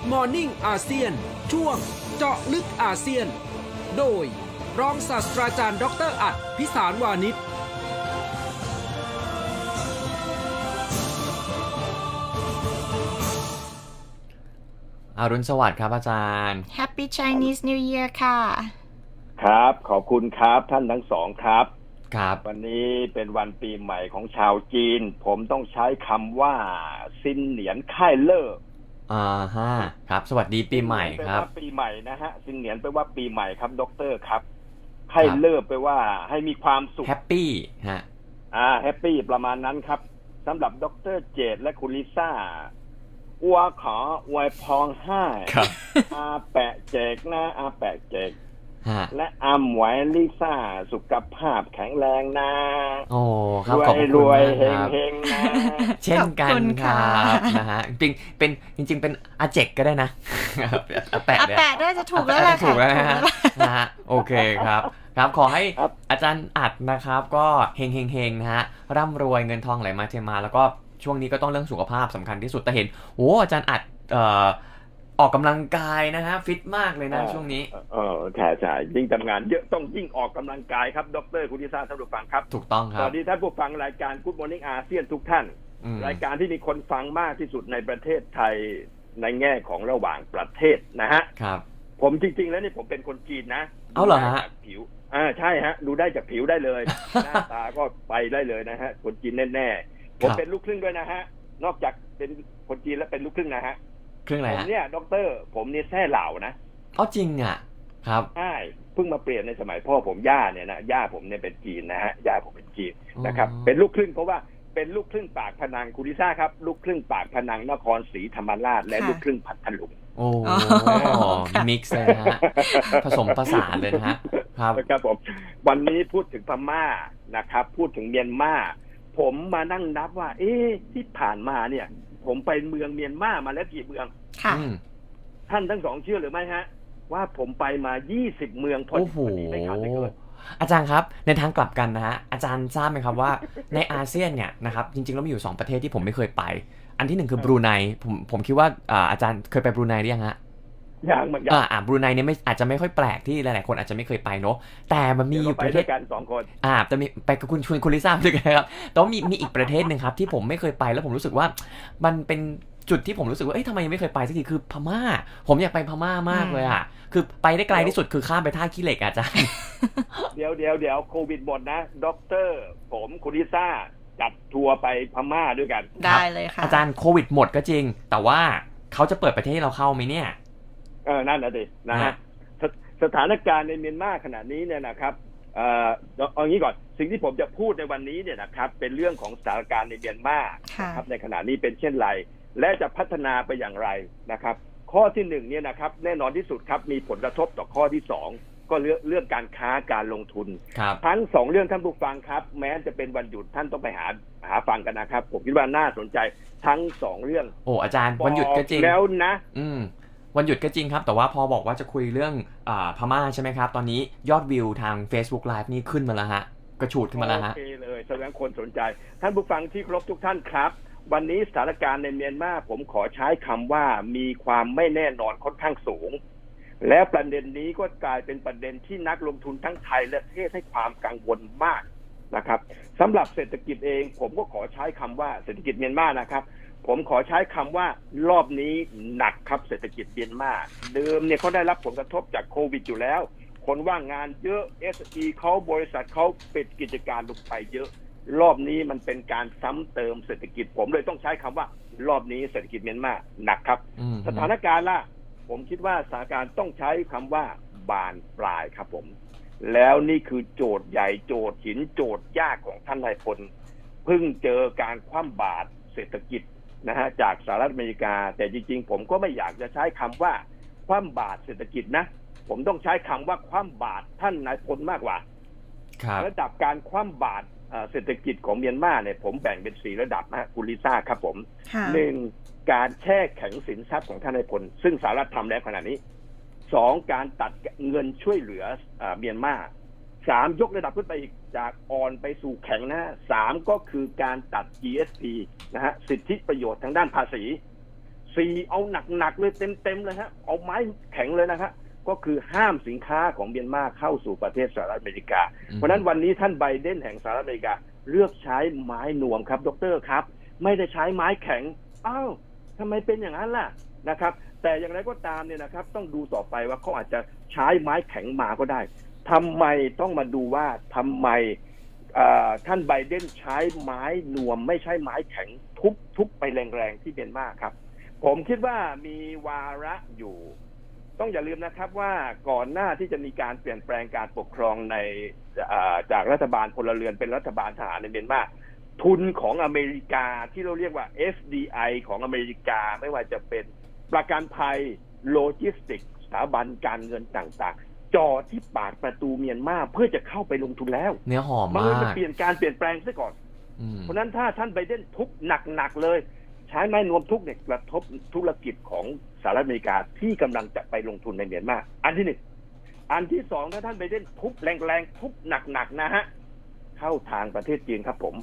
Good Morning อาเซียน ช่วงเจาะลึกอาเซียน โดย รองศาสตราจารย์ดอกเตอรอัดพิสารวานิชอารุณสวัสดิ์ครับอาจารย์ Happy Chinese New Year ค่ะ ครับ ขอบคุณครับท่านทั้งสองครับ ครับ วันนี้เป็นวันปีใหม่ของชาวจีน ผมต้องใช้คำว่า ซินเหนียนค่ายเล่อ อ่าฮะครับ สวัสดีปีใหม่ครับแปลว่าปีใหม่นะฮะซินเหนียนแปลว่าปีใหม่ครับด็อกเตอร์ครับค่ายเล่อแปลว่าให้มีความสุขแฮปปี้ฮะอ่าแฮปปี้ประมาณนั้นครับสำหรับด็อกเตอร์เจดและคุณลิซ่าอัวขออวยพรให้ครับอาแปะเจกนะอาแปะเจก ฮะและอำไว้ลิซ่าสุขภาพแข็งแรงนะโอ้ครับรวขอบยคุณรวยมากเฮคงรับ เฮงนะ เช่นกัขอบคุนณคค่ะรับนะฮะจริงๆเป็นจริง ๆ เป็นอาเจกก็ได้นะอาแปะอาเนี่ย แปะน่าจะถูกแล้วแหละถูค่ะกแล้วนะฮะถูกแล้วนะฮะโอเคครับ ครับขอให้ครับ อาจารย์อัดนะครับ ก็เฮงเฮงเฮงนะฮะร่ำรวยเงินทองไหลมาเทมา แล้วก็ช่วงนี้ก็ต้องเรื่องสุขภาพสำคัญที่สุดแต่เห็นโอ้อาจารย์อัดเอ่อ ออกกำลังกายนะฮะฟิตมากเลยนะช่วงนี้เออใช่ใช่ยิ่งทำงานเยอะต้องยิ่งออกกำลังกายครับดรคุณทิซ่าท่านผู้ฟังครับ ถูกต้องคสรับวัสดีท่านผู้ฟังรายการ Good Morning อาเซียนทุกท่านอืมรายการที่มีคนฟังมากที่สุดในประเทศไทยในแง่ของระหว่างประเทศนะฮะครับ ผมจริง ๆ แล้วนี่ผมเป็นคนจีนนะเอาเหรอฮะดูได้จากผิวอ่าใช่ฮะ ดูได้จากผิวได้เลย หน้าตาก็ไปได้เลยนะฮะ คนจีนแน่ๆผมเป็นลูกครึ่งด้วยนะฮะ นอกจากเป็นคนจีนแล้วเป็นลูกครึ่งนะฮะ เครื่องอะไรผมฮะเนี่ยด็อกเตอร์ผมเนี่ยแท้เหล่านะอ๋อจริงอะ ครับ ใช่เพิ่งมาเปลี่ยนในสมัยพ่อผมย่าเนี่ยนะย่าผมเนี่ยเป็นจีนนะฮะย่าผมเป็นจีนนะครับ อ๋อ เป็นลูกครึ่งเพราะว่าเป็นลูกครึ่งปากพนังคุณลิซ่าครับ ลูกครึ่งปากพนังนครศรีธรรมราชและค่ะ ลูกครึ่งพัทลุง โอ้อ๋อค่ะ มิกซ์เลยนะฮะ ผสมผสานเลยนะฮะ ครับ นะครับผมวันนี้พูดถึงพม่านะครับ พูดถึงเมียนมาผมมานั่งนับว่า เอ๊ะที่ผ่านมาเนี่ย ผมไปเมืองเมียนมามาแล้วกี่เมือง ค่ะ อืมท่านทั้งสองเชื่อหรือไม่ฮะ ว่าผมไปมา20เมืองพอโอ้ดีโหพอดีไม่ขาดไม่เกิน อาจารย์ครับ ในทางกลับกันนะฮะอาจารย์ทราบไหมครับว่า ในอาเซียนเนี่ยนะครับจริงๆแล้วมีอยู่2ประเทศที่ผมไม่เคยไป อันที่หนึ่งคือบรูไนผมผมคิดว่าอ่าอาจารย์เคยไปบรูไนหรือยังฮะอ ย่างเหมือนกัอ่าอ่าบรูไนเนี่ยไม่อาจจะไม่ค่อยแปลกที่หลายๆคนอาจจะไม่เคยไปเนอะแต่มันมีเดี๋ยวอยู่เราไปประเทด้วศยกันสองคนอ่าแต่มีไปกับคุณชวนคุณลิซ่าด้วยกันครับแต่ว่ามีมีอีกประเทศหนึ่งครับที่ผมไม่เคยไปแล้วผมรู้สึกว่า มันเป็นจุดที่ผมรู้สึกว่าเอ้ยทำไมยังไม่เคยไปสักทีคือพม่า ผมอยากไปพม่ามากเลยอะคือไปได้ไกลที่สุดคือข้ามไปท่าขี้เหล็กอะอาจารย์เดี๋ยวเดี๋ยวเดี๋ยวโควิดหมดนะด็อกเตอร์ผมคุณลิซ่าจัดทัวร์ไปพม่าด้วยกัน ได้เลยค่ะอาจารย์โควิดหมดก็จริง แต่ว่าเขาจะเปิดประเทศให้เราเข้าไหมเนี่ย เออนั่นนะดินะฮะฮะสสถานการณ์ในเมียนมาขณะนี้เนี่ยนะครับเอ่อเอาเอางี้ก่อนสิ่งที่ผมจะพูดในวันนี้เนี่ยนะครับ เป็นเรื่องของสถานการณ์ในเมียนมาค่ะนะครับ ในขณะนี้เป็นเช่นไร และจะพัฒนาไปอย่างไรนะครับ ข้อที่หนึ่งเนี่ยนะครับแน่นอนที่สุดครับมีผลกระทบต่อข้อที่สองก็เรื่องเรื่องการค้าการลงทุนครับทั้งสองเรื่องท่านผู้ฟังครับ แม้จะเป็นวันหยุดท่านต้องไปหาหาฟังกันนะครับ ผมคิดว่าน่าสนใจทั้งสองเรื่อง โอ้อาจารย์วันหยุดก็จริงบอกแล้วนะ อืม วันหยุดก็จริงครับ แต่ว่าพอบอกว่าจะคุยเรื่องอพม่าใช่ไหมครับ ตอนนี้ยอดวิวทาง Facebook Live นี่ขึ้นมาแล้วฮะ กระฉูดขึ้นมาแล้วฮะโอเคเลยแสดงคนสนใจ ท่านผู้ฟังที่ครพทุกท่านครับ วันนี้สถานการณ์ในเมียนมาผมขอใช้คำว่ามีความไม่แน่นอนค่อนข้างสูง และประเด็นนี้ก็กลายเป็นประเด็นที่นักลงทุนทั้งไทยและประเทศให้ความกังวลมากนะครับสำหรับเศรษฐกิจเอง ผมก็ขอใช้คำว่าเศรษฐกิจเมียนมานะครับ ผมขอใช้คำว่ารอบนี้หนักครับเศรษฐกิจเมียนมาเดิมเนี่ยเขาได้รับผลกระทบจากโควิดอยู่แล้ว คนว่างงานเยอะ SE เขาบริษัทเขาปิดกิจการลงไปเยอะ รอบนี้มันเป็นการซ้ำเติมเศรษฐกิจผมเลยต้องใช้คำว่า รอบนี้เศรษฐกิจเมียนมาหนักครับอืมสถานการณ์ล่ะ ผมคิดว่าสถานการณ์ต้องใช้คำว่าบานปลายครับผม แล้วนี่คือโจทย์ใหญ่โจทย์หินโจทย์ยากของท่านนายพลเพิ่งเจอการคว่ำบาตรเศรษฐกิจ นะฮะจากสหรัฐอเมริกา แต่จริง ๆ ผมก็ไม่อยากจะใช้คำว่าคว่ำบาตรเศรษฐกิจนะ ผมต้องใช้คำว่าคว่ำบาตรท่านนายพลมากกว่าครับระดับการคว่ำบาตรเอ่อเศรษฐกิจของเมียนมาเนี่ยผมแบ่งเป็นสี่ระดับนะฮะคุณลิซ่าครับผมค่ะหนึ่งการแช่แข็งสินทรัพย์ของท่านนายพล ซึ่งสหรัฐทำแล้วขณะนี้สองการตัดเงินช่วยเหลือเออเมียนมา สามยกระดับขึ้นไปอีกจากอ่อนไปสู่แข็งนะฮะสามก็คือการตัด GSP นะฮะสิทธิประโยชน์ทางด้านภาษีสี่เอาหนักๆเลยเต็มๆเลยฮะเอาไม้แข็งเลยนะครับก็คือห้ามสินค้าของเมียนมาเข้าสู่ประเทศสหรัฐอเมริกาอืมเพราะฉะนั้นวันนี้ท่านไบเดนแห่งสหรัฐอเมริกา เลือกใช้ไม้นวมครับดรครับ ไม่ได้ใช้ไม้แข็งอ้าวทำไมเป็นอย่างนั้นล่ะนะครับ แต่อย่างไรก็ตามเนี่ยนะครับ ต้องดูต่อไปว่าเขาอาจจะใช้ไม้แข็งมาก็ได้ ทำไมต้องมาดูว่าทำไมท่านไบเดนใช้ไม้นวมไม่ใช่ไม้แข็งทุบทุบไปแรงๆที่เมียนมาครับ ผมคิดว่ามีวาระอยู่ ต้องอย่าลืมนะครับว่าก่อนหน้าที่จะมีการเปลี่ยนแปลงการปกครองในจากรัฐบาลพลเรือนเป็นรัฐบาลทหารในเมียนมาทุนของอเมริกาที่เราเรียกว่า FDI ของอเมริกาไม่ว่าจะเป็นประกันภัยโลจิสติกสถาบันการเงินต่างๆ จอที่ปากประตูเมียนมาเพื่อจะเข้าไปลงทุนแล้วเนื้อหอมมันมาจะกเปลี่ยนการเปลี่ยนแปลงซะก่อนอืมเพราะฉะนั้นถ้าท่านไบเดนทุบหนักๆเลย ใช้ไม้นวมทุบเนี่ยกระทบธุรกิจของสหรัฐอเมริกาที่กำลังจะไปลงทุนในเมียนมาอันที่หนึ่งอันที่สองถ้าท่านไบเดนทุบแรงๆทุบหนักๆนะฮะเข้าทางประเทศจีนครับผม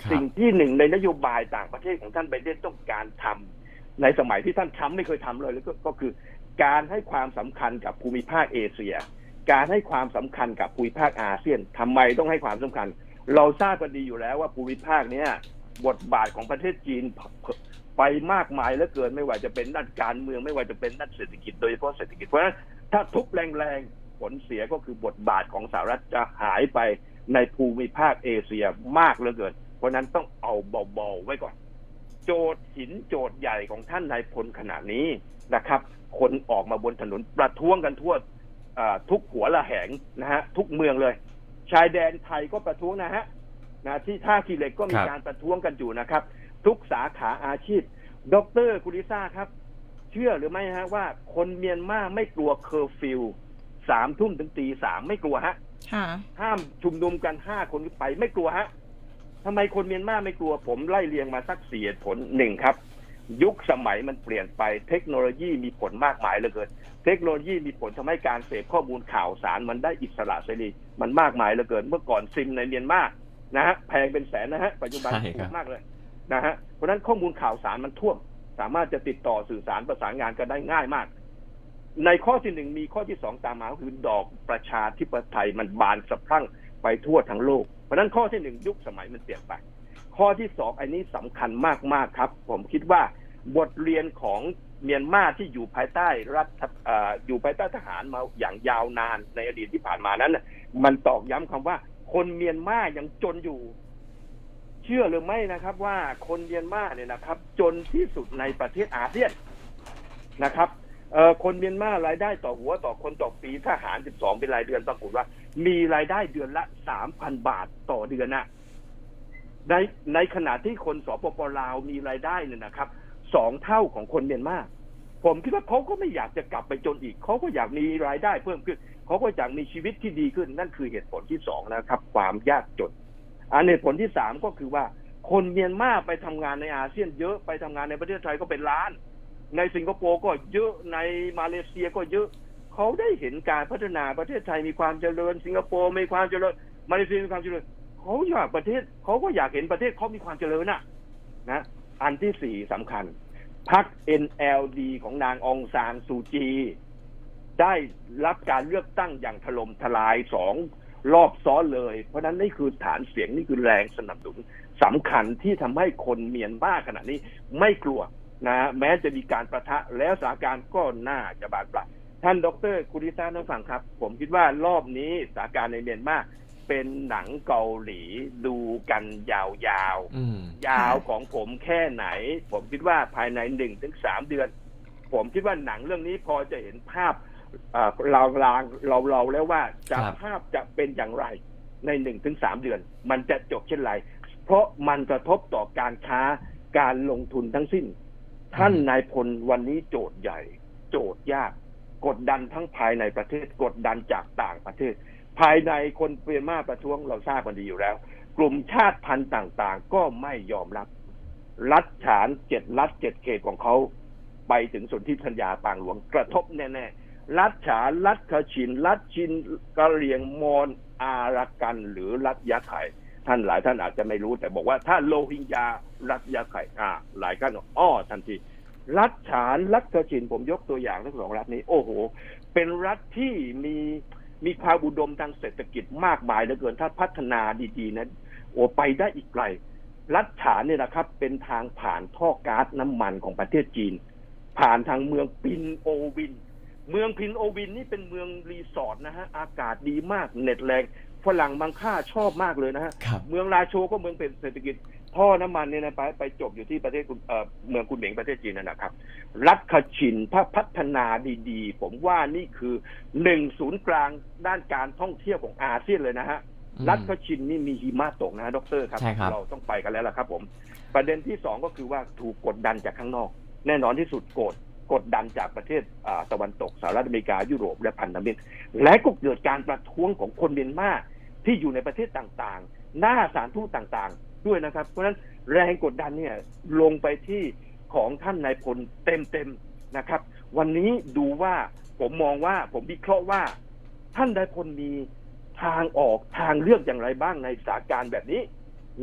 ครับสิ่งที่หนึ่งในนโยบายต่างประเทศของท่านไบเดนต้องการทำในสมัยที่ท่านทำไม่เคยทำเลยแล้วก็ก็คือ การให้ความสำคัญกับภูมิภาคเอเชีย การให้ความสำคัญกับภูมิภาคอาเซียนทำไมต้องให้ความสำคัญ เราทราบกันดีอยู่แล้วว่าภูมิภาคเนี้ยบทบาทของประเทศจีนไปมากมายเหลือเกินไม่ว่าจะเป็นด้านการเมืองไม่ว่าจะเป็นด้านเศรษฐกิจโดยเฉพาะเศรษฐกิจเพราะฉะนั้นถ้าทุบแรงๆผลเสียก็คือบทบาทของสหรัฐจะหายไปในภูมิภาคเอเชียมากเหลือเกิน เพราะนั้นต้องเอาเบาๆไว้ก่อน โจทย์หินโจทย์ใหญ่ของท่านนายพลขณะนี้นะครับ คนออกมาบนถนนประท้วงกันทั่วเอ่อทุกหัวละแหงนะฮะทุกเมืองเลย ชายแดนไทยก็ประท้วงนะฮะนะที่ท่าขี้เหล็กก็มีครับการประท้วงกันอยู่นะครับ ทุกสาขาอาชีพ ดรกุลิซ่าครับ เชื่อหรือไม่ฮะว่าคนเมียนมาไม่กลัวเคอร์ฟิวสามทุ่มถึงตีสามไม่กลัวฮะค่ะห้ามชุมนุมกันห้าคนขึ้นไปไม่กลัวฮะ ทำไมคนเมียนมาไม่กลัวผมไล่เรียงมาสักสี่เหตุผลหนึ่งครับ ยุคสมัยมันเปลี่ยนไปเทคโนโลยีมีผลมากมายเหลือเกิน เทคโนโลยีมีผลทำให้การเสพข้อมูลข่าวสารมันได้อิสระเสรีมันมากมายเหลือเกิน เมื่อก่อนซิมในเมียนมานะฮะแพงเป็นแสนนะฮะปัจจุบันใช่ถูครักบมากเลยนะฮะเพราะฉะนั้นข้อมูลข่าวสารมันท่วม สามารถจะติดต่อสื่อสารประสานงานกันได้ง่ายมาก ในข้อที่หนึ่งมีข้อที่สองตามมาก็คือดอกประชาธิปไตยมันบานสะพรั่งไปทั่วทั้งโลก เพราะนั้นข้อที่หนึ่งยุคสมัยมันเปลี่ยนไป ข้อที่สองอันนี้สำคัญมากๆครับ ผมคิดว่าบทเรียนของเมียนมาที่อยู่ภายใต้รัฐออยู่ภายใต้ทหารมาอย่างยาวนานในอดีตที่ผ่านมานั้นมันตอกย้ำคำว่า คนเมียนมายังจนอยู่ เชื่อหรือไม่นะครับ ว่าคนเมียนมาเนี่ยนะครับ จนที่สุดในประเทศอาเซียนนะครับคนเมียนมารายได้ต่อหัวต่อคนต่อปีทหาร 12 เป็นรายเดือนปรากฏว่า มีรายได้เดือนละ3,000บาทต่อเดือนนะในในขณะที่คนสปปลาวมีรายได้เนี่ยนะครับสองเท่าของคนเมียนมาผมคิดว่าเขาก็ไม่อยากจะกลับไปจนอีก เขาก็อยากมีรายได้เพิ่มขึ้น เขาก็อยากมีชีวิตที่ดีขึ้น นั่นคือเหตุผลที่สองนะครับ ความยากจน อันเหตุผลที่สามก็คือว่า คนเมียนมาไปทำงานในอาเซียนเยอะไปทำงานในประเทศไทยก็เป็นล้าน ในสิงคโปร์ก็เยอะในมาเลเซียก็เยอะ เขาได้เห็นการพัฒนาประเทศไทยมีความเจริญ สิงคโปร์มีความเจริญมาเลเซียมีความเจริญเขาอยากประเทศเขาก็อยากเห็นประเทศเขามีความเจริญน่ะนะอันที่สี่สำคัญพรรค NLD ของนางองซานซูจี ได้รับการเลือกตั้งอย่างถล่มทลายสองรอบซ้อนเลย เพราะนั้นนี่คือฐานเสียงนี่คือแรงสนับสนุนสำคัญที่ทำให้คนเมียนมาขณะนี้ไม่กลัวนะ แม้จะมีการประทะแล้วสถานการณ์ก็น่าจะบานปลาย ท่านดรคุริซ่าท่านฟังครับ ผมคิดว่ารอบนี้สถานการณ์ในเมียนมาเป็นหนังเกาหลีดูกันยาวๆอืมยาวของผมแค่ไหน ผมคิดว่าภายในหนึ่งถึงสามเดือน ผมคิดว่าหนังเรื่องนี้พอจะเห็นภาพเอ่อเราลางเราเราแล้วว่าจะครับภาพจะเป็นอย่างไรในหนึ่งถึงสามเดือน มันจะจบเช่นไร เพราะมันกระทบต่อการค้าการลงทุนทั้งสิ้น ท่านนายพลวันนี้โจทย์ใหญ่ โจทย์ยาก กดดันทั้งภายในประเทศกดดันจากต่างประเทศ ภายในคนเมียมาประท้วงเราทราบกันดีอยู่แล้ว กลุ่มชาติพันธุ์ต่างๆ ก็ไม่ยอมรับ รัฐฉานเจ็ดรัฐเจ็ดเขตของเขาไปถึงสนธิสัญญาปางหลวงกระทบแน่ๆรัฐฉานรัฐขชิน รัฐชินกะเหรียงมอญอารักันหรือรัฐยะไข่ท่านหลายท่านอาจจะไม่รู้แต่บอกว่าถ้าโลฮิงญารัฐยะไข่อ่าหลายท่านอ้อทันที รัฐฉานรัฐกชินผมยกตัวอย่างทั้งสองรัฐนี้ โอ้โห เป็นรัฐที่มีมีความอุดมทางเศรษฐกิจมากมายเหลือเกินถ้าพัฒนาดีๆนั้นโอ้ไปได้อีกไกลรัฐฉานเนี่ยนะครับ เป็นทางผ่านท่อก๊าซน้ำมันของประเทศจีน ผ่านทางเมืองปินโอวิน เมืองพินโอวินนี่เป็นเมืองรีสอร์ทนะฮะอากาศดีมากเน็ตแรงฝรั่งบางค่าชอบมากเลยนะฮะครับเมืองราโชก็เมืองเป็นเศรษฐกิจ ท่อน้ำมันเนี่ยนะไปไปจบอยู่ที่ประเทศคุณเอ่อเมืองคุณเหม็งประเทศจีนนั่นนะครับ รัฐคชินถ้าพัฒนาดีๆ ผมว่านี่คือหนึ่งศูนย์กลางด้านการท่องเที่ยวของอาเซียนเลยนะฮะอืมรัฐคชินนี่มีหิมะตกนะฮะดรครับใช่ครับ เราต้องไปกันแล้วล่ะครับ ผม ประเด็นที่สองก็คือว่าถูกกดดันจากข้างนอก แน่นอนที่สุดกดกดดันจากประเทศอ่าตะวันตกสหรัฐอเมริกายุโรปและพันธมิตร และก็เกิดการประท้วงของคนเมียนมาที่อยู่ในประเทศต่างๆ หน้าสถารทูตต่างๆ ด้วยนะครับ เพราะฉะนั้นแรงกดดันเนี่ยลงไปที่ของท่านนายพลเต็มๆนะครับ วันนี้ดูว่าผมมองว่าผมวิเคราะห์ว่า ท่านนายพลมีทางออกทางเลือกอย่างไรบ้างในสถานการณ์แบบนี้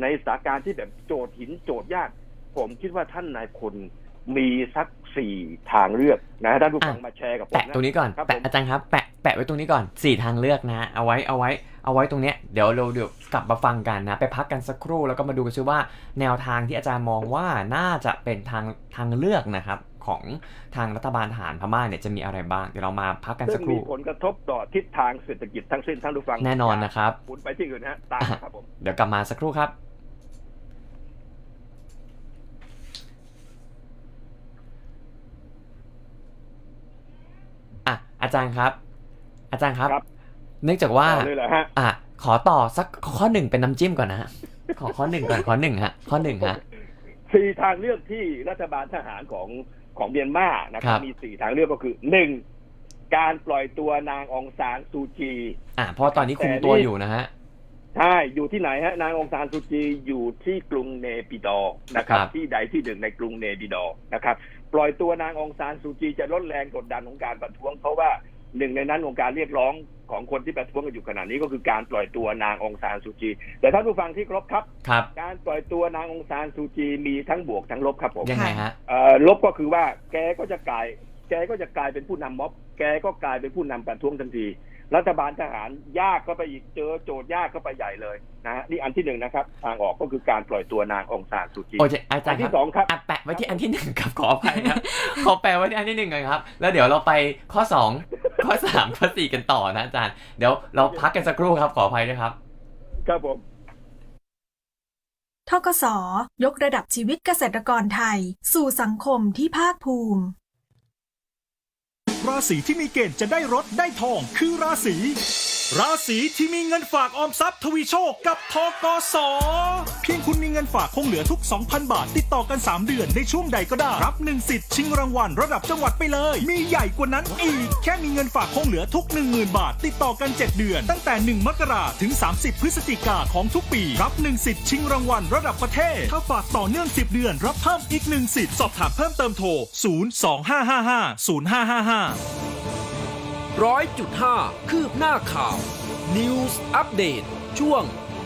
ในสถานการณ์ที่แบบโจทย์หินโจทย์ยาก ผมคิดว่าท่านนายพลมีสักสี่ทางเลือกนะท่านผู้ฟังอะมาแชร์กับผมแปะนะตรงนี้ก่อนครับแปะผมอาจารย์ครับแปะแปะไว้ตรงนี้ก่อนสี่ทางเลือกนะ เอาไว้เอาไว้ เอาไว้ตรงเนี้ยเดี๋ยวเราเดี๋ยวกลับมาฟังกันนะ ไปพักกันสักครู่แล้วก็มาดูกันซิว่าแนวทางที่อาจารย์มองว่าน่าจะเป็นทางทางเลือกนะครับ ของทางรัฐบาลทหารพม่าเนี่ยจะมีอะไรบ้างเดี๋ยวเรามาพักกันสัซึ่กงคมีรู่ผลกระทบต่อทิศทางเศรษฐกิจทั้งสิ้นท่านผู้ฟังแน่นอนนะครับหมุนไปที่อื่นนะฮะตามครับผมเดี๋ยวกลับมาสักครู่ครับอะอาจารย์ครับ อาจารย์ครับครับ เนื่องจากว่าเอาเลยเหรอฮะอะขอต่อสักข้อหนึ่งเป็นน้ำจิ้มก่อนนะฮะขอข้อหนึ่งก่อนข้อหนึ่งฮะ ข้อหนึ่งฮะสี่ทางเลือกที่รัฐบาลทหารของของเมียนมานะคครัรับบมีสี่ทางเลือกก็คือหนึ่งการปล่อยตัวนางองซานซูจี อะเพราะตอนนี้คุมตัวอยู่นะฮะใช่อยู่ที่ไหนฮะนางองซานซูจีอยู่ที่กรุงเนปิดอร์นะครับครับ ที่ใดที่หนึ่งในกรุงเนปิดอร์นะครับ ปล่อยตัวนางองซานซูจีจะลดแรงกดดันของการประท้วงเพราะว่า หนึ่งในนั้นของการเรียกร้องของคนที่ประท้วงกันอยู่ขณะนี้ก็คือการปล่อยตัวนางองซานซูจี แต่ท่านผู้ฟังที่เคารพครับ ครับ การปล่อยตัวนางองซานซูจีมีทั้งบวกทั้งลบครับผมยังไงฮะเอ่อลบก็คือว่าแกก็จะกลาย แกก็จะกลายเป็นผู้นำม็อบ แกก็กลายเป็นผู้นำประท้วงทันที รัฐบาลทหารยากก็ไปอีกเจอโจทย์ยากก็ไปใหญ่เลยนะฮะนี่อันที่หนึ่งนะครับ ทางออกก็คือการปล่อยตัวนางองซานซูจี โอเคอาจาอัรนย์คที่รับสองครับ อะแปะไว้ที่อันที่หนึ่งครับขออภัยครับ ขอแปะไว้ที่อันที่หนึ่งก่อนครับ แล้วเดี๋ยวเราไปข้อสอง ข้อสามข้อสี่กันต่อนะอาจารย์ เดี๋ยวเราพักกันสักครู่ครับ ขออภัยด้วยครับ ครับผมทกส ยกระดับชีวิตเกษตรกรไทย สู่สังคมที่ภาคภูมิ ราศีที่มีเกณฑ์จะได้รถได้ทองคือราศี ราศีที่มีเงินฝากออมทรัพย์ทวีโชคกับทกส เพียงคุณมีเงินฝากคงเหลือทุก 2,000 บาท ติดต่อกัน 3 เดือนในช่วงใดก็ได้ รับ 1 สิทธิ์ชิงรางวัลระดับจังหวัดไปเลย มีใหญ่กว่านั้นอีก แค่มีเงินฝากคงเหลือทุก 10,000 บาท ติดต่อกัน 7 เดือน ตั้งแต่ 1 มกราถึง 30 พฤศจิกาของทุกปี รับ 1 สิทธิ์ชิงรางวัลระดับประเทศ ถ้าฝากต่อเนื่อง 10 เดือน รับเพิ่มอีก 1 สิทธิ์สอบถามเพิ่มเติมโทร 02555 0555ร้อยจุดห้าคืบหน้าข่าว News Update ช่วง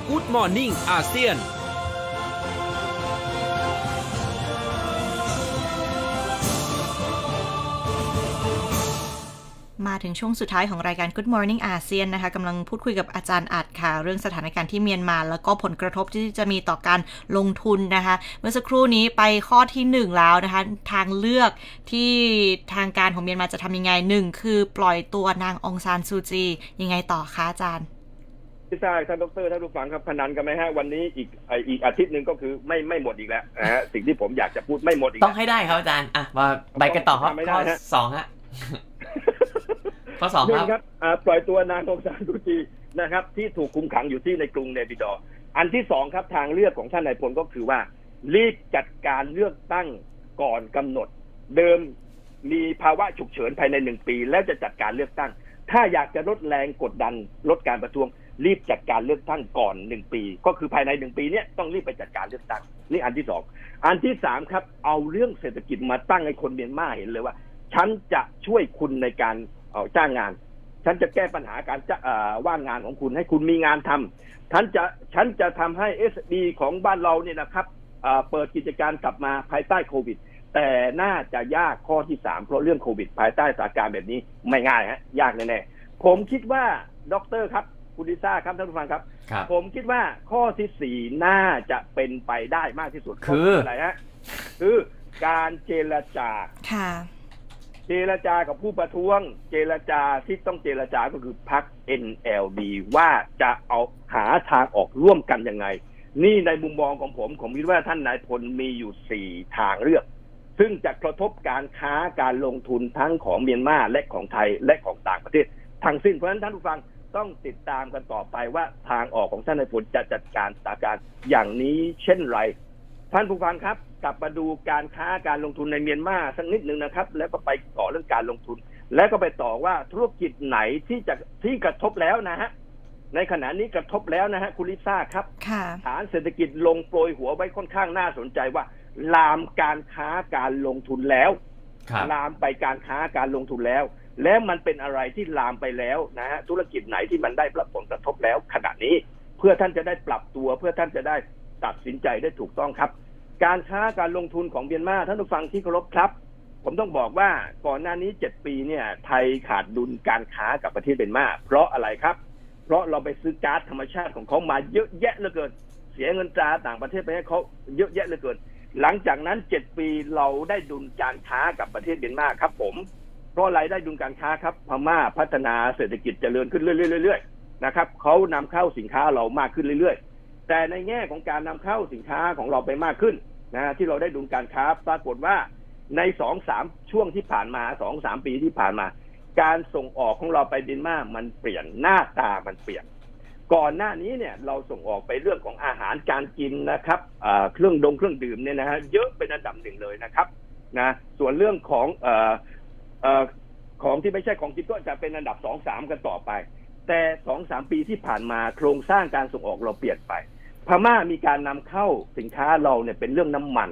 Good Morning อาเซียน มาถึงช่วงสุดท้ายของรายการ Good Morning อาเซียนนะคะกำลังพูดคุยกับอาจารย์อัดค่ะ เรื่องสถานการณ์ที่เมียนมา แล้วก็ผลกระทบที่จะมีต่อการลงทุนนะคะ เมื่อสักครู่นี้ไปข้อที่หนึ่งแล้วนะคะ ทางเลือกที่ทางการของเมียนมาจะทำยังไงหนึ่งคือปล่อยตัวนางองซานซูจี ยังไงต่อคะอาจารย์พี่ทราบท่านดรท่านผู้ฟังครับพนันกันไหมฮะวันนี้อีกไออีกอาทิตย์หนึ่งก็คือไม่ไม่หมดอีกแล้วนะฮะสิ่งที่ผมอยากจะพูดไม่หมดอีกต้องแล้วให้ได้ครับอาจารย์อะมาไปกันต่อครับทำไม่ได้ข้อฮะสองฮะ ข้อสองหนึ่ครับครับอ่าปล่อยตัวนางองซานซูจีนะครับ ที่ถูกคุมขังอยู่ที่ในกรุงเนปิดอร์อันที่สองครับทางเลือกของท่านนายพลก็คือว่า รีบจัดการเลือกตั้งก่อนกำหนด เดิมมีภาวะฉุกเฉินภายในหนึ่งปี แล้วจะจัดการเลือกตั้ง ถ้าอยากจะลดแรงกดดันลดการประท้วง รีบจัดการเลือกตั้งก่อนหนึ่งปี ก็คือภายในหนึ่งปีเนี้ยต้องรีบไปจัดการเลือกตั้งนี่อันที่สองอันที่สามครับ เอาเรื่องเศรษฐกิจมาตั้งให้คนเมียนมาเห็นเลยว่า ฉันจะช่วยคุณในการ เอ่อจ้างงาน ฉันจะแก้ปัญหาการจะเอ่อว่างงานของคุณให้คุณมีงานทำฉันจะฉันจะทำให้ s อ b ของบ้านเราเนี่ยนะครับเอ่อเปิดกิจการกลับมาภายใต้โควิด แต่น่าจะยากข้อที่สามเพราะเรื่องโควิด ภายใต้สถานการณ์แบบนี้ไม่ง่ายฮะยากแน่ๆผมคิดว่าด็อกเตอร์ครับคุณลิซ่าครับท่านผู้ฟังครับครับ ผมคิดว่าข้อที่สี่น่าจะเป็นไปได้มากที่สุดคืออะไรฮะคือการเจรจาค่ะ เจรจากับผู้ประท้วง เจรจาที่ต้องเจรจาก็คือพัก NLD ว่าจะเอาหาทางออกร่วมกันยังไง นี่ในมุมมองของผม ผมคิดว่าท่านนายพลมีอยู่สี่ทางเลือก ซึ่งจะกระทบการค้าการลงทุนทั้งของเมียนมาและของไทยและของต่างประเทศทั้งสิ้นเพราะฉะนั้นท่านผู้ฟังต้องติดตามกันต่อไปว่าทางออกของท่านนายพลจะจัดการสถานการณ์อย่างนี้เช่นไร ท่านผู้ฟังครับ กลับมาดูการค้าการลงทุนในเมียนมาสักนิดหนึ่งนะครับ แล้วก็ไปต่อเรื่องการลงทุน แล้วก็ไปต่อว่าธุรกิจไหนที่จะที่กระทบแล้วนะฮะในขณะนี้กระทบแล้วนะฮะคุณลิซ่าครับค่ะฐานเศรษฐกิจลงโปรยหัวไว้ค่อนข้างน่าสนใจว่า ลามการค้าการลงทุนแล้วครับลามไปการค้าการลงทุนแล้ว แล้วมันเป็นอะไรที่ลามไปแล้วนะฮะธุรกิจไหนที่มันได้รับผลกระทบแล้วขณะนี้เพื่อท่านจะได้ปรับตัวเพื่อท่านจะได้ ตัดสินใจได้ถูกต้องครับ การค้าการลงทุนของเมียนมาท่านผู้ฟังที่เคารพครับ ผมต้องบอกว่าก่อนหน้านี้เจ็ดปีเนี่ย ไทยขาดดุลการค้ากับประเทศเมียนมาเพราะอะไรครับ เพราะเราไปซื้อก๊าซธรรมชาติของเขามาเยอะแยะเหลือเกิน เสียเงินตราต่างประเทศไปให้เขาเยอะแยะเหลือเกิน หลังจากนั้นเจ็ดปีเราได้ดุลการค้ากับประเทศเมียนมาครับ ผมเพราะอะไรได้ดุลการค้าครับพม่าพัฒนาเศรษฐกิจเจริญขึ้นเรื่อยๆๆนะครับเขานำเข้าสินค้าเรามากขึ้นเรื่อยๆ แต่ในแง่ของการนำเข้าสินค้าของเราไปมากขึ้นนะที่เราได้ดุลการค้าปรากฏว่าในสองสามช่วงที่ผ่านมาสองสามปีที่ผ่านมา การส่งออกของเราไปเมียนมามันเปลี่ยนหน้าตามันเปลี่ยน ก่อนหน้านี้เนี่ยเราส่งออกไปเรื่องของอาหารการกินนะครับเครื่องดงเครื่องดื่มเนี่ยนะฮะเยอะเป็นอันดับหนึ่งเลยนะครับนะส่วนเรื่องของออของที่ไม่ใช่ของกินก็จะเป็นอันดับสองสามกันต่อไป แต่สองสามปีที่ผ่านมาโครงสร้างการส่งออกเราเปลี่ยนไป พม่ามีการนำเข้าสินค้าเราเนี่ยเป็นเรื่องน้ำมัน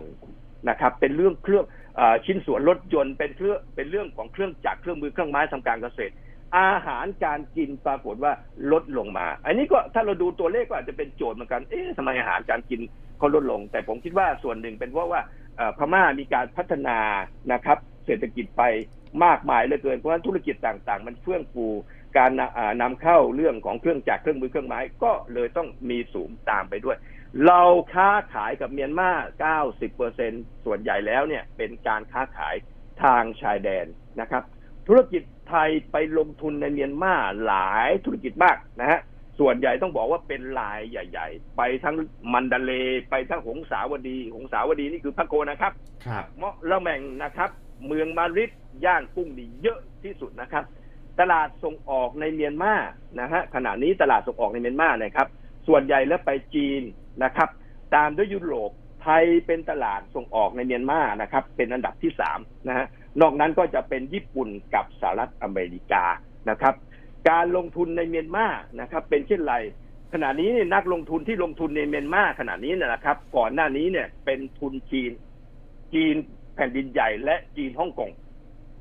นะครับ เป็นเรื่องเครื่องอชิ้นส่วนรถยนต์เป็นเครื่องเป็นเรื่องของเครื่องจักรเครื่องมือเครื่องไม้ทำการเกษตร อาหารการกินปรากฏว่าลดลงมา อันนี้ก็ถ้าเราดูตัวเลขก็อาจจะเป็นโจทย์เหมือนกันเอ๊ะทำไมอาหารการกินเขาลดลง แต่ผมคิดว่าส่วนหนึ่งเป็นเพราะว่าพม่ามีการพัฒนานะครับ เศรษฐกิจไปมากมายเหลือเกินเพราะฉะนั้นธุรกิจต่างๆ มันเฟื่องฟู การนำอ่านำเข้าเรื่องของเครื่องจักรเครื่องมือเครื่องไม้ก็เลยต้องมีสูงตามไปด้วย เราค้าขายกับเมียนมา90เปอร์เซ็นส่วนใหญ่แล้วเนี่ยเป็นการค้าขายทางชายแดนนะครับ ธุรกิจไทยไปลงทุนในเมียนมาหลายธุรกิจมากนะฮะส่วนใหญ่ต้องบอกว่าเป็นรายใหญ่ ๆ ไปทั้งมันดาเลย์ไปทั้งหงสาวดี หงสาวดีนี่คือพระโกนะครับครับเมาะละแมงนะครับ เมืองมาริดย่างกุ้งนี่เยอะที่สุดนะครับ ตลาดส่งออกในเมียนมานะฮะขณะนี้ตลาดส่งออกในเมียนมานะครับ ส่วนใหญ่แล้วไปจีนนะครับ ตามด้วยยุโรปไทยเป็นตลาดส่งออกในเมียนมานะครับ เป็นอันดับที่สามนะฮะนอกนั้นก็จะเป็นญี่ปุ่นกับสหรัฐอเมริกานะครับ การลงทุนในเมียนมานะครับ เป็นเช่นไรขณะนี้เนี่ยนักลงทุนที่ลงทุนในเมียนมาขณะนี้นะครับ ก่อนหน้านี้เนี่ยเป็นทุนจีน จีนแผ่นดินใหญ่และจีนฮ่องกง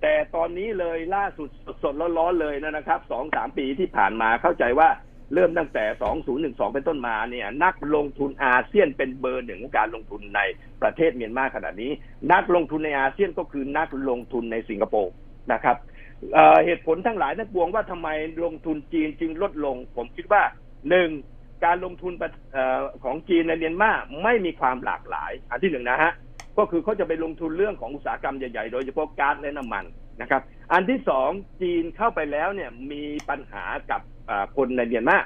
แต่ตอนนี้เลยล่าสุดสดๆร้อนๆเลยนะครับสองสามปีที่ผ่านมาเข้าใจว่าเริ่มตั้งแต่ 2012 เป็นต้นมาเนี่ย นักลงทุนอาเซียนเป็นเบอร์หนึ่งของการลงทุนในประเทศเมียนมาขณะนี้ นักลงทุนในอาเซียนก็คือนักลงทุนในสิงคโปร์นะครับเเหตุผลทั้งหลายทั้งปวงว่าทำไมลงทุนจีนจึงลดลง ผมคิดว่าหนึ่งการลงทุนอของจีนในเมียนมาไม่มีความหลากหลาย อันที่หนึ่งนะฮะ ก็คือเขาจะไปลงทุนเรื่องของอุตสาหกรรมใหญ่ๆ โดยเฉพาะก๊าซและน้ำมันนะครับ อันที่สองจีนเข้าไปแล้วเนี่ยมีปัญหากับคนในเมียนมา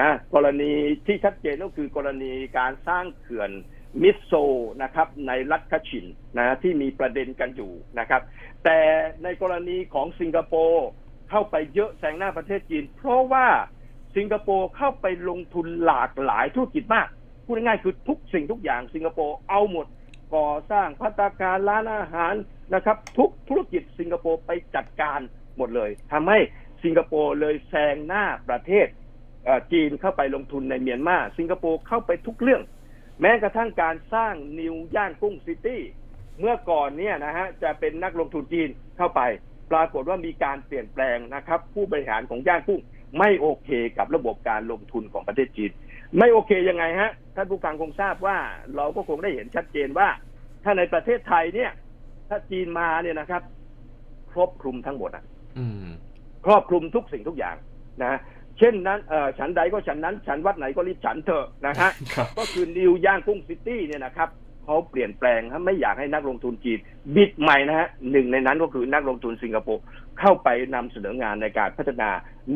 นะกรณีที่ชัดเจนก็คือกรณีการสร้างเขื่อนมิโซนะครับในรัฐคชินนะที่มีประเด็นกันอยู่นะครับ แต่ในกรณีของสิงคโปร์เข้าไปเยอะแซงหน้าประเทศจีน เพราะว่าสิงคโปร์เข้าไปลงทุนหลากหลายธุรกิจมากพูดง่ายๆคือทุกสิ่งทุกอย่างสิงคโปร์เอาหมด ก่อสร้างพัตาการร้านอาหารนะครับ ทุกธุรกิจสิงคโปร์ไปจัดการหมดเลยทำให้สิงคโปร์เลยแซงหน้าประเทศจีนเข้าไปลงทุนในเมียนมาสิงคโปร์เข้าไปทุกเรื่อง แม้กระทั่งการสร้างนิวย่างกุ้งซิตี้เมื่อก่อนเนี่ยนะฮะจะเป็นนักลงทุนจีนเข้าไป ปรากฏว่ามีการเปลี่ยนแปลงนะครับ ผู้บริหารของย่างกุ้งไม่โอเคกับระบบการลงทุนของประเทศจีน ไม่โอเคยังไงฮะท่านผู้ฟังคงทราบว่าเราก็คงได้เห็นชัดเจนว่า ถ้าในประเทศไทยเนี่ย ถ้าจีนมาเนี่ยนะครับ ครอบคลุมทั้งหมดอะอืมครอบคลุมทุกสิ่งทุกอย่างนะเช่นนั้นเออฉันใดก็ฉันนั้น ฉันวัดไหนก็รีบฉันเถอะนะฮะครับก็คือนิวย่างกุ้งซิตี้เนี่ยนะครับเขาเปลี่ยนแปลงฮะไม่อยากให้นักลงทุนจีน บิดใหม่นะฮะหนึ่งในนั้นก็คือนักลงทุนสิงคโปร์เข้าไปนำเสนองานในการพัฒนา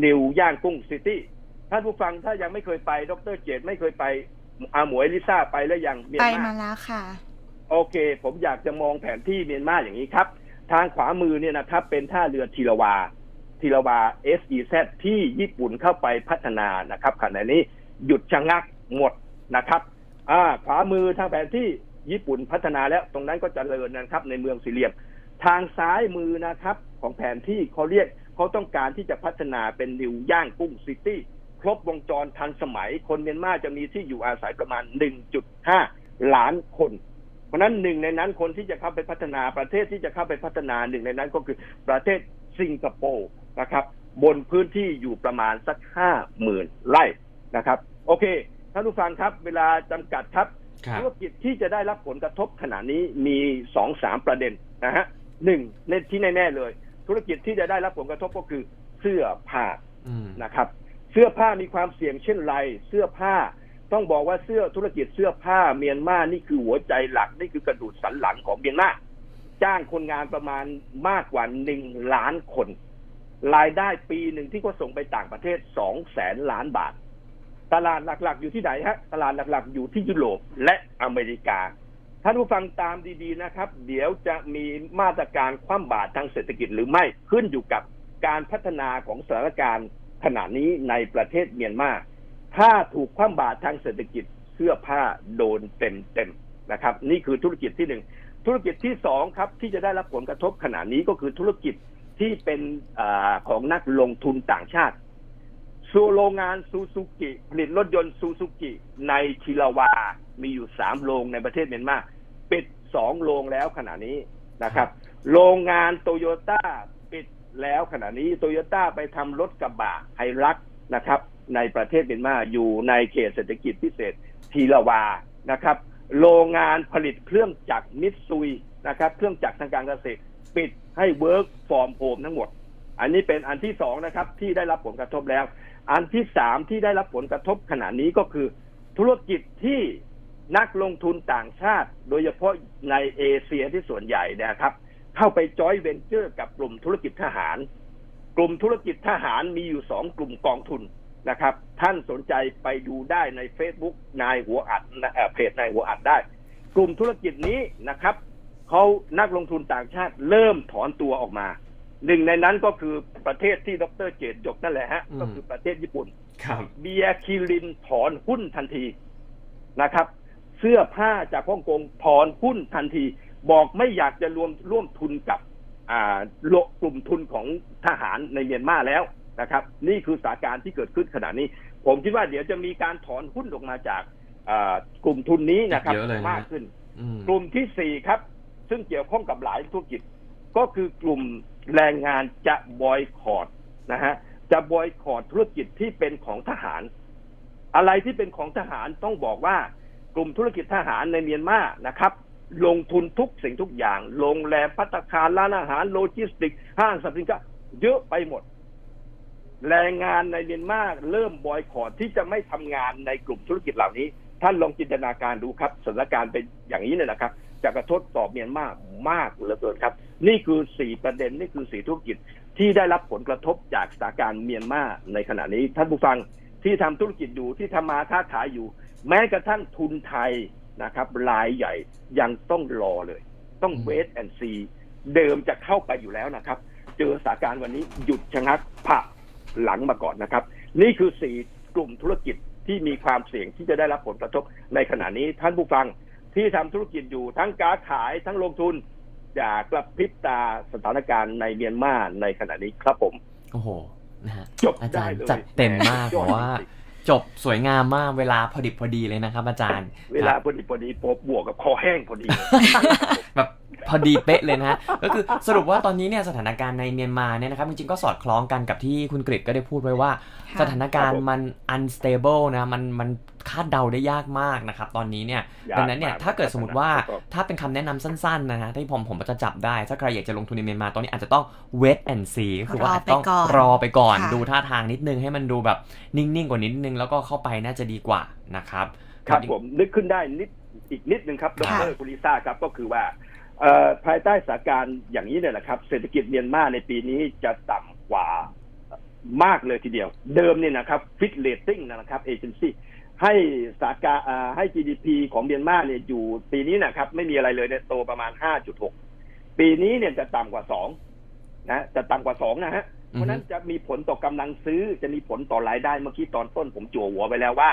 นิวย่างกุ้งซิตี้ ท่านผู้ฟังถ้ายังไม่เคยไป ดรเจตไม่เคยไปอาหมวยลิซ่าไปแล้วยังเมียนไปมามาแล้วค่ะ โอเค ผมอยากจะมองแผนที่เมียนมาอย่างนี้ครับ ทางขวามือเนี่ยนะครับเป็นท่าเรือทีละวาทีละวา SEZ ที่ญี่ปุ่นเข้าไปพัฒนานะครับขณะนี้หยุดชะงักหมดนะครับอ่าขวามือทางแผนที่ญี่ปุ่นพัฒนาแล้วตรงนั้นก็จเจริญนะครับ ในเมืองสี่เหลี่ยม ทางซ้ายมือนะครับ ของแผนที่เขาเรียกเขาต้องการที่จะพัฒนาเป็นนิวย่างกุ้งซิตี้ ครบวงจรทันสมัย คนเมียนมาจะมีที่อยู่อาศัยประมาณ 1.5 ล้านคน เพราะฉะนั้นหนึ่งในนั้นคนที่จะเข้าไปพัฒนาประเทศที่จะเข้าไปพัฒนาหนึ่งในนั้นก็คือประเทศสิงคโปร์นะครับบนพื้นที่อยู่ประมาณสักห้าหมื่นไร่นะครับ โอเคท่านผู้ฟังครับ เวลาจำกัดครับครับธุรกิจที่จะได้รับผลกระทบขณะนี้มีสองสามประเด็นนะฮะหนึ่งในที่แน่ ๆ เลย ธุรกิจที่จะได้รับผลกระทบก็คือเสื้อผ้าอืมนะครับ เสื้อผ้ามีความเสี่ยงเช่นไร เสื้อผ้า ต้องบอกว่าเสื้อธุรกิจเสื้อผ้าเมียนมานี่คือหัวใจหลักนี่คือกระดูกสันหลังของเมียนมาจ้างคนงานประมาณมากกว่าหนึ่งล้านคน รายได้ปีหนึ่งที่เขาส่งไปต่างประเทศสองแสนล้านบาท ตลาดหลักๆ อยู่ที่ไหนฮะ ตลาดหลักๆ อยู่ที่ยุโรปและอเมริกาท่านผู้ฟังตามดีๆนะครับ เดี๋ยวจะมีมาตรการคว่ำบาตรทางเศรษฐกิจหรือไม่ขึ้นอยู่กับการพัฒนาของสถานการณ์ ขณะนี้ในประเทศเมียนมาถ้าถูกคว่ำบาตรทางเศรษฐกิจเสื้อผ้าโดนเต็มๆนะครับ นี่คือธุรกิจที่หนึ่งธุรกิจที่สองครับที่จะได้รับผลกระทบขณะนี้ก็คือธุรกิจที่เป็นอของนักลงทุนต่างชาติซูโรงงานซูซูกิผลิตรถยนต์ซูซูกิในชิลาวา มีอยู่สามโรงในประเทศเมียนมาปิดสองโรงแล้วขณะนี้นะครับ โรงงานโตโยต้า แล้วขณะนี้โตโยต้าไปทำรถกระบะไฮรักนะครับ ในประเทศเมียนมาอยู่ในเขตเศรษฐกิจพิเศษทีละวานะครับ โรงงานผลิตเครื่องจักรมิตซุยนะครับ เครื่องจักรทางการเกษตรปิดให้เวิร์กฟอร์มโฮมทั้งหมด อันนี้เป็นอันที่สองนะครับ ที่ได้รับผลกระทบแล้ว อันที่สามที่ได้รับผลกระทบขณะนี้ก็คือ ธุรกิจที่นักลงทุนต่างชาติ โดยเฉพาะในเอเชียที่ส่วนใหญ่นะครับ เข้าไปจอยเวนเจอร์กับกลุ่มธุรกิจทหาร กลุ่มธุรกิจทหารมีอยู่สองกลุ่มกองทุนนะครับ ท่านสนใจไปดูได้ใน Facebook นายหัวอัดนะเอ่อเพจนายหัวอัดได้ กลุ่มธุรกิจนี้นะครับเขานักลงทุนต่างชาติเริ่มถอนตัวออกมาหนึ่งในนั้นก็คือประเทศที่ดรเจตจบนั่นแหละฮะอืมก็คือประเทศญี่ปุ่นครับเบียร์คิรินถอนหุ้นทันทีนะครับ เสื้อผ้าจากฮ่องกงถอนหุ้นทันที บอกไม่อยากจะรวมร่วมทุนกับอ่าโลกลุ่มทุนของทหารในเมียนมาแล้วนะครับ นี่คือสถานการณ์ที่เกิดขึ้นขณะนี้ ผมคิดว่าเดี๋ยวจะมีการถอนหุ้นออกมาจากอ่ากลุ่มทุนนี้นะครับเยอะเลยนะมากขึ้นอืมกลุ่มที่สี่ครับ ซึ่งเกี่ยวข้องกับหลายธุรกิจ ก็คือกลุ่มแรงงานจะบอยคอรดนะฮะจะบอยคอรดธุรกิจที่เป็นของทหาร อะไรที่เป็นของทหารต้องบอกว่ากลุ่มธุรกิจทหารในเมียนมานะครับ ลงทุนทุกสิ่งทุกอย่าง โรงแรมพัตตาคารร้านอาหารโลจิสติก ห้างสรรพสินค้าเยอะไปหมด แรงงานในเมียนมาเริ่มบอยคอรที่จะไม่ทำงานในกลุ่มธุรกิจเหล่านี้ ท่านลองจินตนาการดูครับสถานการณ์เป็นอย่างนี้เนี่ยนะครับ จะกระทบต่อเมียนมามากเหลือเกินครับ นี่คือสี่ประเด็นนี่คือสี่ธุรกิจที่ได้รับผลกระทบจากสถานการณ์เมียนมาในขณะนี้ ท่านผู้ฟังที่ทำธุรกิจอยู่ที่ทำมาค้าขายอยู่ แม้กระทั่งทุนไทย นะครับรายใหญ่ยังต้องรอเลย ต้องเวทแอนซีเดิมจะเข้าไปอยู่แล้วนะครับ เจอสถานการณ์วันนี้หยุดชะงักผักหลังมาก่อนนะครับ นี่คือสี่กลุ่มธุรกิจที่มีความเสี่ยงที่จะได้รับผลกระทบในขณะนี้ท่านผู้ฟังที่ทำธุรกิจอยู่ทั้งค้าขายทั้งลงทุน อย่ากระพริบตาสถานการณ์ในเมียนมาในขณะนี้ครับผม โอ้โหนะฮะจบอาจารย์ได้เลยจัดเต็มมากแหมเพราะว่า จริงจบสวยงามมากเวลาพอดิบพอดีเลยนะครับ อาจารย์ เวลาครับพอดีพอดีพบบวกกับคอแห้งพอดี แบบพอดีเป๊ะเลยนะฮะก็คือสรุปว่าตอนนี้เนี่ยสถานการณ์ในเมียนมาเนี่ยนะครับจริงๆก็สอดคล้องกันกับที่คุณกฤษก็ได้พูดไว้ว่าค่ะสถานการครับผมณ์มัน unstable นะมันมัน คาดเดาได้ยากมากนะครับ ตอนนี้เนี่ยยากดังนั้นเนี่ยมากถ้าเกิดสมมติว่าครับผมถ้าเป็นคำแนะนำสั้นๆนะฮะที่ผมผมจะจับได้ ถ้าใครอยากจะลงทุนในเมียนมาตอนนี้อาจจะต้อง wait and see ก็คือว่าอาจจะต้องรอไปก่อนรอไปก่อนค่ะดูท่าทางนิดนึงให้มันดูแบบนิ่งๆกว่านิดนึงแล้วก็เข้าไปน่าจะดีกว่านะครับครับผมนึกขึ้นได้นิดอีกนิดนึงครับดค่ะรกุลิซ่าครับก็คือว่าเอ่อภายใต้สถานการณ์อย่างนี้เนี่ยนะครับ เศรษฐกิจเมียนมาในปีนี้จะต่ำกว่ามากเลยทีเดียว เดิมเนี่ยนะครับฟิตเลตติ้งนะครับเอเจนซี่ ให้สถานการณ์อ่าให้ GDP ของเมียนมาเนี่ยอยู่ปีนี้นะครับ ไม่มีอะไรเลยเนี่ยโตประมาณ 5.6 ปีนี้เนี่ยจะต่ำกว่า 2 นะ จะต่ำกว่า 2 นะฮะ เพราะฉะนั้นจะมีผลต่อกำลังซื้อ จะมีผลต่อรายได้เมื่อกี้ตอนต้นผมจั่วหัวไปแล้วว่า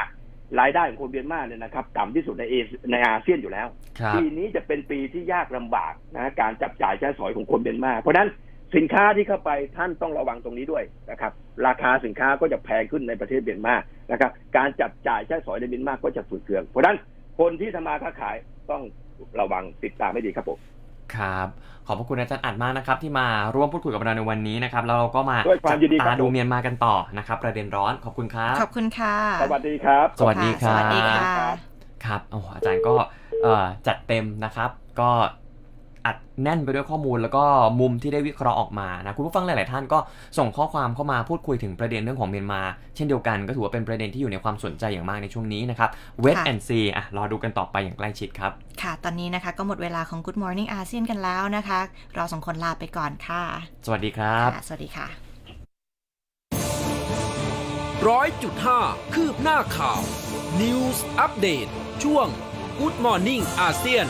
รายได้ของคนเมียนมาเนี่ยนะครับ ต่ำที่สุดในเอเชียในอาเซียนอยู่แล้วครับปีนี้จะเป็นปีที่ยากลำบากนะการจับจ่ายใช้สอยของคนเมียนมา เพราะฉะนั้น สินค้าที่เข้าไปท่านต้องระวังตรงนี้ด้วยนะครับ ราคาสินค้าก็จะแพงขึ้นในประเทศเมียนมานะครับ การจับจ่ายใช้สอยในเมียนมาก็จะฝืดเคืองเพราะฉะนั้นคนที่ทำมาค้าขายต้องระวังติดตามให้ดีครับผมครับขอบพระคุณอาจารย์อัดมากนะครับ ที่มาร่วมพูดคุยกับเราในวันนี้นะครับแล้วเราก็มาด้วยความยินดีครับตาดูเมียนมากันต่อนะครับ ประเด็นร้อนขอบคุณครับขอบคุณค่ะสวัสดีครับ สวัสดีครับสวัสดีค่ะครับโอ้โหอาจารย์ก็เอ่อจัดเต็มนะครับ ก็ อัดแน่นไปด้วยข้อมูลแล้วก็มุมที่ได้วิเคราะห์ออกมานะคุณผู้ฟังหลาย ๆ ท่านก็ส่งข้อความเข้ามาพูดคุยถึงประเด็นเรื่องของเมียนมา เช่นเดียวกันก็ถือว่าเป็นประเด็นที่อยู่ในความสนใจอย่างมากในช่วงนี้นะครับเวทค่ะแอนซีอะรอดูกันต่อไปอย่างใกล้ชิดครับ ค่ะ ตอนนี้นะคะก็หมดเวลาของ Good Morning อาเซียนกันแล้วนะคะเราสองคนลาไปก่อนค่ะ สวัสดีครับค่ะสวัสดีค่ะร้อยจุดห้าคืบหน้าข่าว News อัปเดตช่วง Good Morning อาเซียน